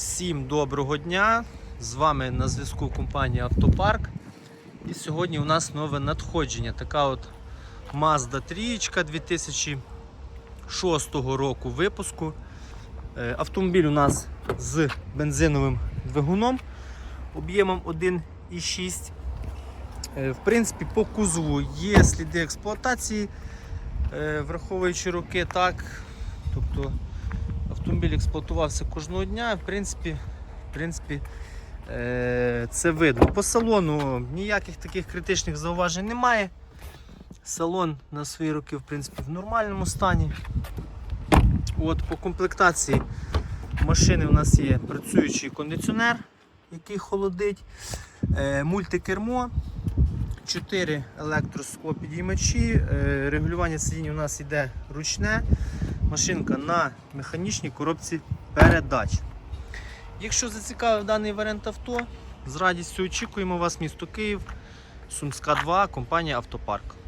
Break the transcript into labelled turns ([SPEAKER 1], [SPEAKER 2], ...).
[SPEAKER 1] Всім доброго дня! З вами на зв'язку компанія Автопарк. І сьогодні у нас нове надходження. Така от Mazda 3 2006 року випуску. Е, Автомобіль у нас з бензиновим двигуном об'ємом 1,6. Е, В принципі, по кузову є сліди експлуатації, е, враховуючи роки так. Тобто автомобіль експлуатувався кожного дня, в принципі, в принципі е, це видно. По салону ніяких таких критичних зауважень немає. Салон на свої роки в принципі, в нормальному стані. От, по комплектації машини у нас є працюючий кондиціонер, який холодить, е, мультикермо, 4 електросклопідіймачі, е, регулювання сидінь у нас йде ручне, машинка на механічній коробці передач. Якщо зацікавив даний варіант авто, з радістю очікуємо вас, місто Київ, Сумська 2, компанія Автопарк.